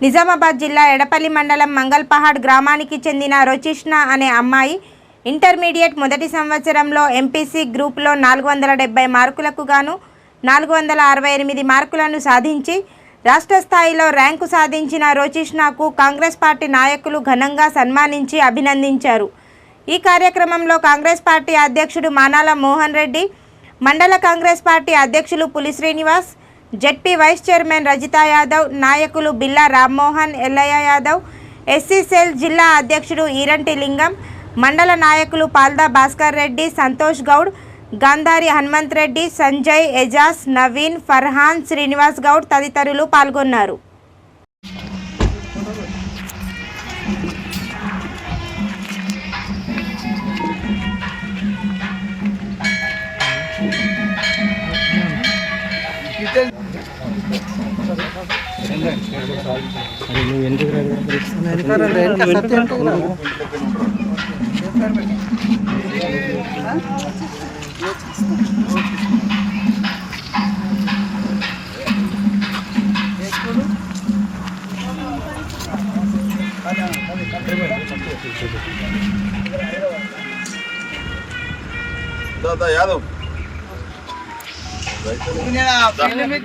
నిజామాబాద్ జిల్లా ఎడపల్లి మండలం మంగల్పహాడ్ గ్రామానికి చెందిన రొచిష్ణ అనే అమ్మాయి ఇంటర్మీడియట్ మొదటి సంవత్సరంలో ఎంపీసీ గ్రూప్లో నాలుగు వందల డెబ్బై మార్కులకు గాను నాలుగు వందల అరవై ఎనిమిది మార్కులను సాధించి రాష్ట్ర స్థాయిలో ర్యాంకు సాధించిన రోచిష్ణకు కాంగ్రెస్ పార్టీ నాయకులు ఘనంగా సన్మానించి అభినందించారు. ఈ కార్యక్రమంలో కాంగ్రెస్ పార్టీ అధ్యక్షుడు మానాల మోహన్ రెడ్డి మండల కాంగ్రెస్ పార్టీ అధ్యక్షులు Puli Srinivas ZP vice chairman Rajitha Yadav నాయకులు బిల్లా రామ్మోహన్ ఎల్లయ్య యాదవ్ ఎస్సీ సెల్ జిల్లా అధ్యక్షుడు ఈరంటి లింగం మండల నాయకులు పాల్దా భాస్కర్ రెడ్డి సంతోష్ గౌడ్ గాంధారి హనుమంత్ రెడ్డి సంజయ్ ఎజాజ్ నవీన్ ఫర్హాన్ శ్రీనివాస్ గౌడ్ తదితరులు పాల్గొన్నారు. దాదా యాదవ్. 听见了别的没